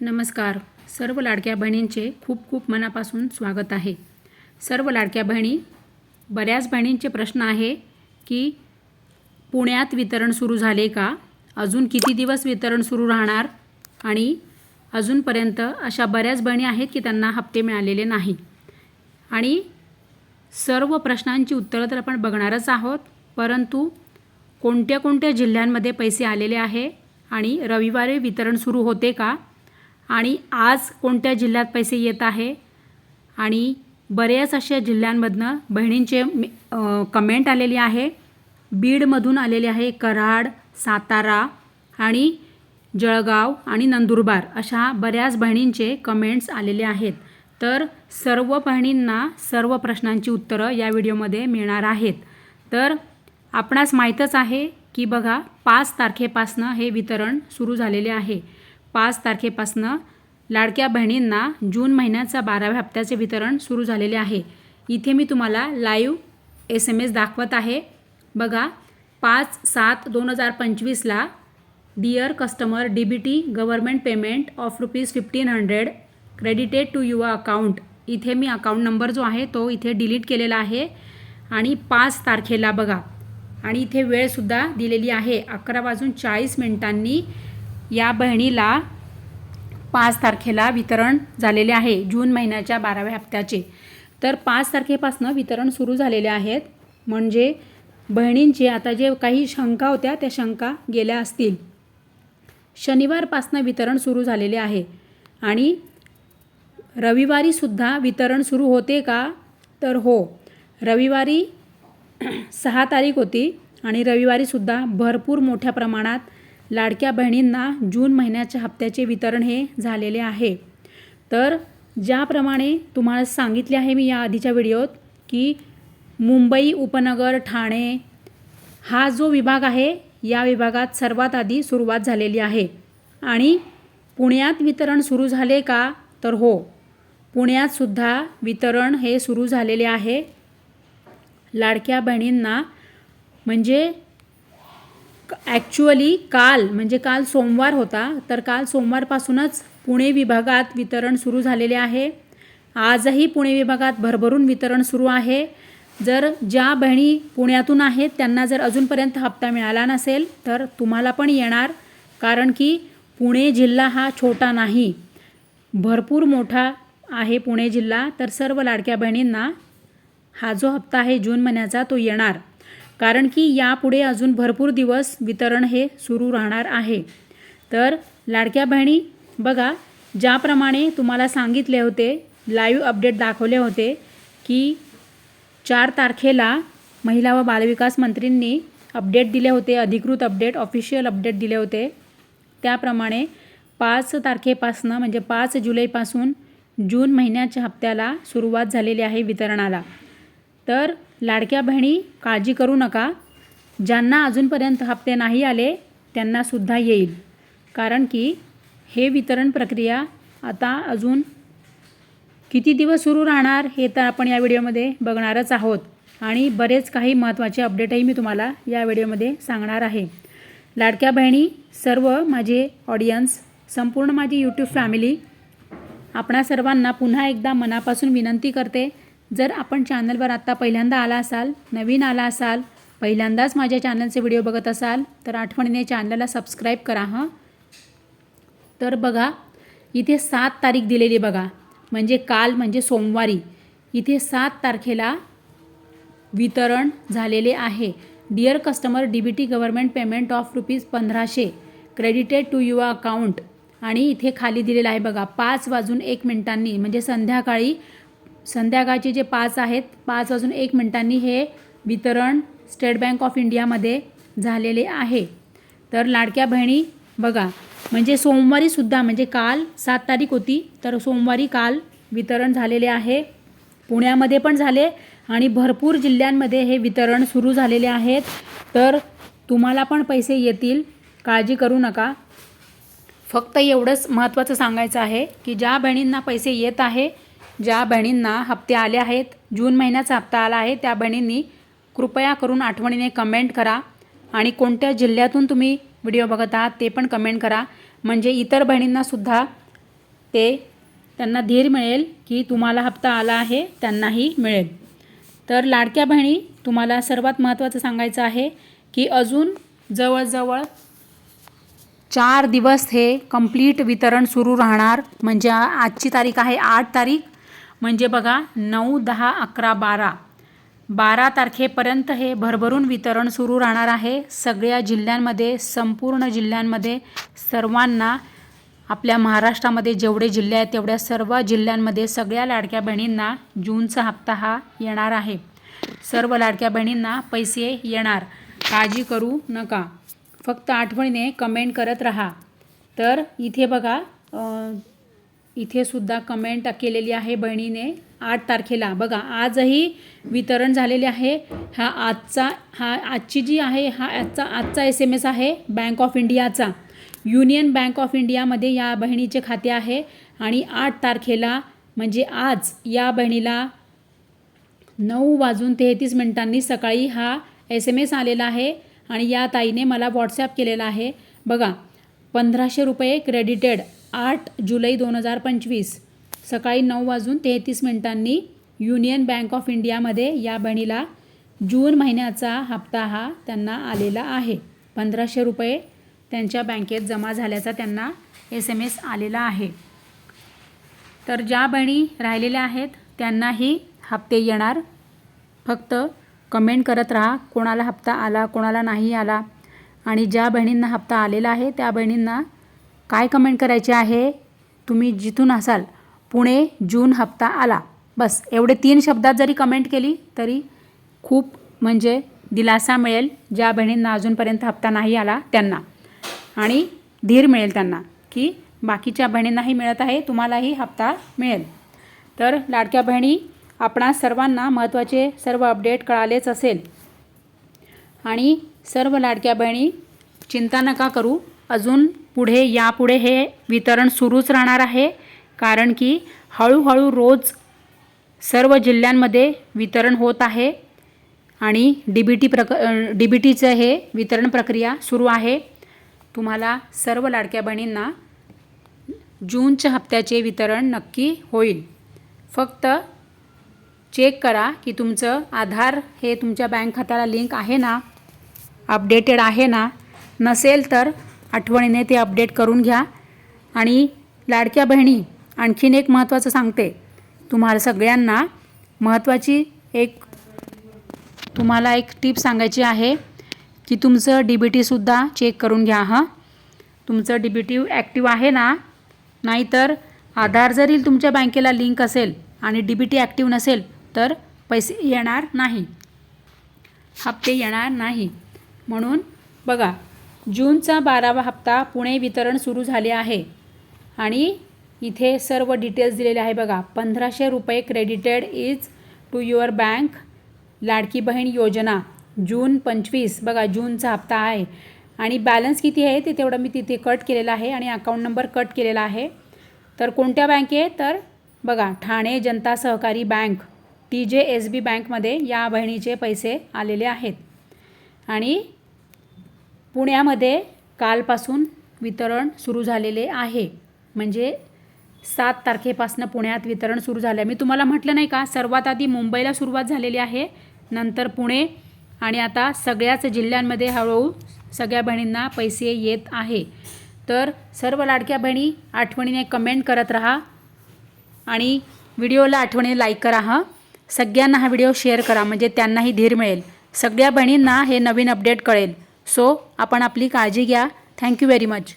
नमस्कार. सर्व लाडक्या बहिणींचे खूप खूप मनापासून स्वागत आहे. सर्व लाडक्या बहिणी बऱ्याच बहिणींचे प्रश्न आहे की पुण्यात वितरण सुरू झाले का? अजून किती दिवस वितरण सुरू राहणार? आणि अजूनपर्यंत अशा बऱ्याच बहिणी आहेत की त्यांना हप्ते मिळालेले नाही. आणि सर्व प्रश्नांची उत्तरं तर आपण बघणारच आहोत परंतु कोणत्या कोणत्या जिल्ह्यांमध्ये पैसे आलेले आहे? आणि रविवारी वितरण सुरू होते का? आणि आज कोणत्या जिल्ह्यात पैसे येत आहे? आणि बऱ्याच अशा जिल्ह्यांमधनं बहिणींचे मे- कमेंट आलेली आहे. बीडमधून आलेले आहे कराड सातारा आणि जळगाव आणि नंदुरबार अशा बऱ्याच बहिणींचे कमेंट्स आलेले आहेत. तर सर्व बहिणींना सर्व प्रश्नांची उत्तरं या व्हिडिओमध्ये मिळणार आहेत. तर आपणास माहीतच आहे की बघा पाच तारखेपासनं हे वितरण सुरू झालेले आहे. पाच तारखेपासनं लाडक्या बहिणींना जून महिन्याचा बाराव्या हप्त्याचे वितरण सुरू झालेले आहे. इथे मी तुम्हाला लाईव्ह एस एम एस दाखवत आहे. बघा पाच सात दोन हजार पंचवीसला dear customer D B T government payment of rupees fifteen hundred credited to your account इथे मी अकाउंट नंबर जो आहे तो इथे डिलीट केलेला आहे. आणि पाच तारखेला बघा. आणि इथे वेळसुद्धा दिलेली आहे. अकरा वाजून चाळीस मिनिटांनी या बहिणीला पाच तारखेला वितरण झालेले आहे जून महिन्याच्या बाराव्या हप्त्याचे. तर पाच तारखेपासून वितरण सुरू झालेले आहेत. म्हणजे बहिणींचे आता जे काही शंका होत्या त्या शंका गेल्या असतील. शनिवारपासनं वितरण सुरू झालेले आहे. आणि रविवारीसुद्धा वितरण सुरू होते का? तर हो. रविवारी सहा तारीख होती आणि रविवारीसुद्धा भरपूर मोठ्या प्रमाणात लाडक्या बहिणींना जून महिन्याच्या हप्त्याचे वितरण हे झालेले आहे. तर ज्याप्रमाणे तुम्हाला सांगितले आहे मी या आधीच्या व्हिडिओत की मुंबई उपनगर ठाणे हा जो विभाग आहे या विभागात सर्वात आधी सुरुवात झालेली आहे. आणि पुण्यात वितरण सुरू झाले का? तर हो पुण्यातसुद्धा वितरण हे सुरू झालेले आहे. लाडक्या बहिणींना म्हणजे ॲक्च्युअली काल म्हणजे काल सोमवार होता तर काल सोमवारपासूनच पुणे विभागात वितरण सुरू झालेले आहे. आजही पुणे विभागात भरभरून वितरण सुरू आहे. जर ज्या बहिणी पुण्यातून आहेत त्यांना जर अजूनपर्यंत हप्ता मिळाला नसेल तर तुम्हाला पण येणार कारण की पुणे जिल्हा हा छोटा नाही. भरपूर मोठा आहे पुणे जिल्हा तर सर्व लाडक्या बहिणींना हा जो हप्ता आहे जून महिन्याचा तो येणार. कारण की यापुढे अजून भरपूर दिवस वितरण हे सुरू राहणार आहे. तर लाडक्या बहिणी बघा ज्याप्रमाणे तुम्हाला सांगितले होते लाईव्ह अपडेट दाखवले होते की चार तारखेला महिला व बालविकास मंत्रींनी अपडेट दिले होते अधिकृत अपडेट ऑफिशियल अपडेट दिले होते. त्याप्रमाणे पाच तारखेपासनं म्हणजे पाच जुलैपासून जून महिन्याच्या हप्त्याला सुरुवात झालेली आहे वितरणाला. तर लाडक्या बहिणी काळजी करू नका. ज्यांना अजूनपर्यंत हप्ते नाही आले त्यांनासुद्धा येईल. कारण की हे वितरण प्रक्रिया आता अजून किती दिवस सुरू राहणार हे तर आपण या व्हिडिओमध्ये बघणारच आहोत. आणि बरेच काही महत्त्वाचे अपडेटही मी तुम्हाला या व्हिडिओमध्ये सांगणार आहे. लाडक्या बहिणी सर्व माझे ऑडियन्स संपूर्ण माझी यूट्यूब फॅमिली आपणा सर्वांना पुन्हा एकदा मनापासून विनंती करते जर आपण चॅनलवर आत्ता पहिल्यांदा आला असाल नवीन आला असाल पहिल्यांदाच माझ्या चॅनलचे व्हिडिओ बघत असाल तर आठवणीने चॅनलला सबस्क्राईब करा हं? तर बघा इथे सात तारीख दिलेली बघा. म्हणजे काल म्हणजे सोमवारी. इथे सात तारखेला वितरण झालेले आहे. Dear customer D B T government payment of rupees पंधराशे. क्रेडिटेड टू युअर अकाउंट आणि इथे खाली दिलेलं आहे बघा पाच वाजून एक मिनिटांनी म्हणजे संध्याकाळी संध्याकाळचे जे पाच आहेत पाच वाजून एक मिनिटांनी हे वितरण स्टेट बँक ऑफ इंडियामध्ये झालेले आहे. तर लाडक्या बहिणी बघा म्हणजे सोमवारीसुद्धा म्हणजे काल सात तारीख होती तर सोमवारी काल वितरण झालेले आहे. पुण्यामध्ये पण झाले आणि भरपूर जिल्ह्यांमध्ये हे वितरण सुरू झालेले आहेत. तर तुम्हाला पण पैसे येतील काळजी करू नका. फक्त एवढंच महत्त्वाचं सांगायचं आहे की ज्या बहिणींना पैसे येत आहे ज्या बहिणींना हप्ते आले आहेत जून महिन्याचा हप्ता आला आहे त्या बहिणींनी कृपया करून आठवणीने कमेंट करा आणि कोणत्या जिल्ह्यातून तुम्ही व्हिडिओ बघत आहात ते पण कमेंट करा. म्हणजे इतर बहिणींनासुद्धा ते त्यांना धीर मिळेल की तुम्हाला हप्ता आला आहे त्यांनाही मिळेल. तर लाडक्या बहिणी तुम्हाला सर्वात महत्त्वाचं सांगायचं आहे की अजून जवळजवळ चार दिवस हे कंप्लीट वितरण सुरू राहणार. म्हणजे आजची तारीख आहे आठ तारीख. म्हणजे बघा नऊ दहा अकरा बारा. बारा तारखेपर्यंत हे भरभरून वितरण सुरू राहणार आहे. सगळ्या जिल्ह्यांमध्ये संपूर्ण जिल्ह्यांमध्ये सर्वांना आपल्या महाराष्ट्रामध्ये जेवढे जिल्हे आहेत तेवढ्या सर्व जिल्ह्यांमध्ये सगळ्या लाडक्या बहिणींना जूनचा हप्ता हा येणार आहे. सर्व लाडक्या बहिणींना पैसे येणार. काळजी करू नका. फक्त आठवणीने कमेंट करत राहा. तर इथे बघा इथे सुद्धा कमेंट केलेली आहे बहिणीने आठ तारखेला. बघा आजही वितरण झालेले आहे. हा आजचा हा आजची जी आहे हा आजचा आजचा एस एम एस आहे बँक ऑफ इंडियाचा युनियन बँक ऑफ इंडियामध्ये या बहिणीचे खाते आहे आणि आठ तारखेला म्हणजे आज या बहिणीला नऊ वाजून तेहतीस मिनिटांनी सकाळी हा एस एम एस आलेला आहे आणि या ताईने मला व्हॉट्सॲप केलेला आहे. बघा पंधराशे रुपये क्रेडिटेड आठ जुलै दोन हजार पंचवीस सकाळी नऊ वाजून तेहतीस मिनिटांनी युनियन बँक ऑफ इंडियामध्ये या बहिणीला जून महिन्याचा हप्ता हा त्यांना आलेला आहे. पंधराशे रुपये त्यांच्या बँकेत जमा झाल्याचा त्यांना एस एम एस आलेला आहे. तर ज्या बहिणी राहिलेल्या आहेत त्यांनाही हप्ते येणार. फक्त कमेंट करत राहा कोणाला हप्ता आला कोणाला नाही आला. आणि ज्या बहिणींना हप्ता आलेला आहे त्या बहिणींना काय कमेंट करायचे आहे? तुम्ही जिथून असाल पुणे जून हप्ता आला. बस एवढे तीन शब्दात जरी कमेंट केली तरी खूप म्हणजे दिलासा मिळेल. ज्या बहिणींना अजूनपर्यंत हप्ता नाही आला त्यांना. आणि धीर मिळेल त्यांना की बाकीच्या बहिणींनाही मिळत आहे तुम्हालाही हप्ता मिळेल. तर लाडक्या बहिणी आपणा सर्वांना महत्त्वाचे सर्व अपडेट कळालेच असेल. आणि सर्व लाडक्या बहिणी चिंता नका करू. अजून पुढे यापुढे हे वितरण सुरूच राहणार आहे कारण की हळूहळू रोज सर्व जिल्ह्यांमध्ये वितरण होत आहे आणि डी बी टी प्रक डी बी टीचं हे वितरण प्रक्रिया सुरू आहे. तुम्हाला सर्व लाडक्या बहिणींना जूनच्या हप्त्याचे वितरण नक्की होईल. फक्त चेक करा की तुमचं आधार हे तुमच्या बँक खात्याला लिंक आहे ना अपडेटेड आहे ना नसेल तर आठवणीने ते अपडेट करून घ्या. आणि लाडक्या बहिणी आणखीन एक महत्त्वाचं सांगते. तुम्हाला सगळ्यांना महत्त्वाची एक तुम्हाला एक टीप सांगायची आहे की तुमचं डी बी टीसुद्धा चेक करून घ्या हां. तुमचं डी बी टी ॲक्टिव्ह आहे ना? नाहीतर आधार जरी तुमच्या बँकेला लिंक असेल आणि डी बी टी ॲक्टिव्ह नसेल तर पैसे येणार नाही. हप्ते येणार नाही. म्हणून बघा जूनचा बारावा हप्ता पुणे वितरण सुरू झाले आहे. आणि इथे सर्व डिटेल्स दिलेले आहे बघा. पंधराशे रुपये credited is to your bank Ladki Bahin Yojana जून पंचवीस. बघा जूनचा हप्ता आहे. आणि बॅलन्स किती आहे ते तेवढं मी तिथे कट केलेलं आहे आणि अकाउंट नंबर कट केलेला आहे. तर कोणत्या बँके तर बघा Thane Janata Sahakari bank T J S B बँकमध्ये या बहिणीचे पैसे आलेले आहेत. आणि पुण्यामध्ये कालपासून वितरण सुरू झालेले आहे. म्हणजे सात तारखेपासून पुण्यात वितरण सुरू झालं आहे मी तुम्हाला म्हटलं नाही का सर्वात आधी मुंबईला सुरुवात झालेली आहे नंतर पुणे आणि आता सगळ्याच जिल्ह्यांमध्ये हळूहळू सगळ्या बहिणींना पैसे येत आहे. तर सर्व लाडक्या बहिणी आठवणीने कमेंट करत राहा आणि व्हिडिओला आठवणीने लाईक करा हां. सगळ्यांना हा व्हिडिओ शेअर करा म्हणजे त्यांनाही धीर मिळेल. सगळ्या बहिणींना हे नवीन अपडेट कळेल. सो आपण आपली काळजी घ्या. Thank you very much